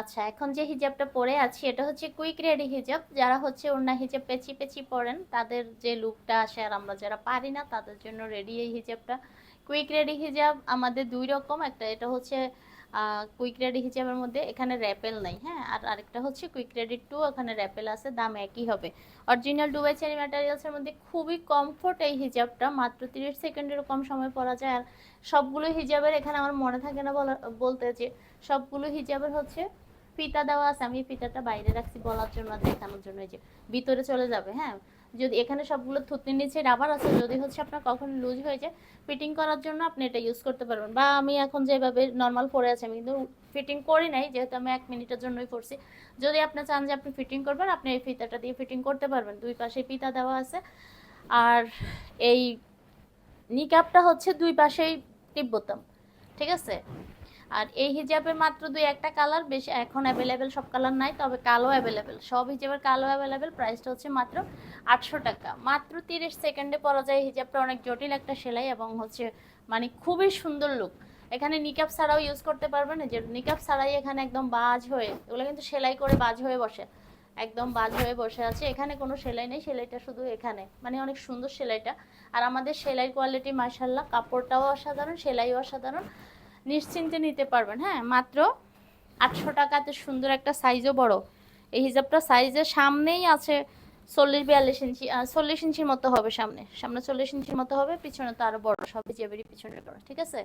আচ্ছা এখন যে হিজাবটা পরে আছি, এটা হচ্ছে কুইক রেডি হিজাব। যারা হচ্ছে ওড়না হিজাব পেঁচি পেঁচি পরেন, তাদের যে লুকটা আসে আর আমরা যারা পারি না, তাদের জন্য রেডি এই হিজাবটা। কুইক রেডি হিজাব আমাদের দুই রকম। একটা এটা হচ্ছে কুইক রেডি হিজাবের মধ্যে এখানে র্যাপেল নাই হ্যাঁ? আর আরেকটা হচ্ছে কুইক রেডি টু ওখানে র্যাপেল আছে, দাম একই হবে। অরিজিনাল ডুবাই চেরি ম্যাটেরিয়ালসের মধ্যে খুবই কমফোর্ট এই হিজাবটা, মাত্র তিরিশ সেকেন্ডেরও কম সময় পরা যায়। আর সবগুলো হিজাবের এখানে আমার মনে থাকে না বলা, বলতে যে সবগুলো হিজাবের হচ্ছে ফিতা দেওয়া আছে, আমি ফিতাটা বাইরে রাখছি বলার জন্য দেখানোর জন্য যে ভিতরে চলে যাবে হ্যাঁ? যদি এখানে সবগুলো থুতনির নিচে রাবার আছে, যদি হচ্ছে আপনার কখন লুজ হয়ে যায় ফিটিং করার জন্য আপনি এটা ইউজ করতে পারবেন। বা আমি এখন যেভাবে নর্মাল পরে আছি, আমি কিন্তু ফিটিং করি নাই, যেহেতু আমি এক মিনিটের জন্যই পরছি। যদি আপনি চান যে আপনি ফিটিং করবেন, আপনি এই ফিতাটা দিয়ে ফিটিং করতে পারবেন। দুই পাশে ফিতা দেওয়া আছে, আর এই নিকাপটা হচ্ছে দুই পাশেই টিপ বোতাম ঠিক আছে? আর এই হিজাবের মাত্র দুই একটা কালার, বেশি এখন অ্যাভেলেবেল সব কালার নাই, তবে কালো অ্যাভেলেবেল সব হিজাবের কালো অ্যাভেলেবেল প্রাইসটা হচ্ছে মাত্র আটশো টাকা। মাত্র তিরিশ সেকেন্ডে পরা যায় হিজাবটা, অনেক জটিল একটা সেলাই এবং হচ্ছে মানে খুবই সুন্দর লুক এখানে নিকাপ ছাড়াও ইউজ করতে পারবেন যে নিকাপ ছাড়াই এখানে একদম বাজ হয়ে, এগুলো কিন্তু সেলাই করে বাজ হয়ে বসে, একদম বাজ হয়ে বসে আছে। এখানে কোনো সেলাই নেই, সেলাইটা শুধু এখানে মানে অনেক সুন্দর সেলাইটা। আর আমাদের সেলাই কোয়ালিটি মার্শাল্লাহ কাপড়টাও অসাধারণ, সেলাইও অসাধারণ। নিশ্চিন্তে নিতে পারবেন হ্যাঁ? মাত্র আটশো টাকাতে সুন্দর একটা সাইজও বড়। এই হিজাবটা সাইজের সামনেই আছে চল্লিশ বিয়াল্লিশ ইঞ্চি চল্লিশ ইঞ্চির মতো হবে সামনে। সামনে চল্লিশ ইঞ্চির মতো হবে, পিছনে তো আরও বড় সবই হিজাবেরই পিছনে বড় ঠিক আছে?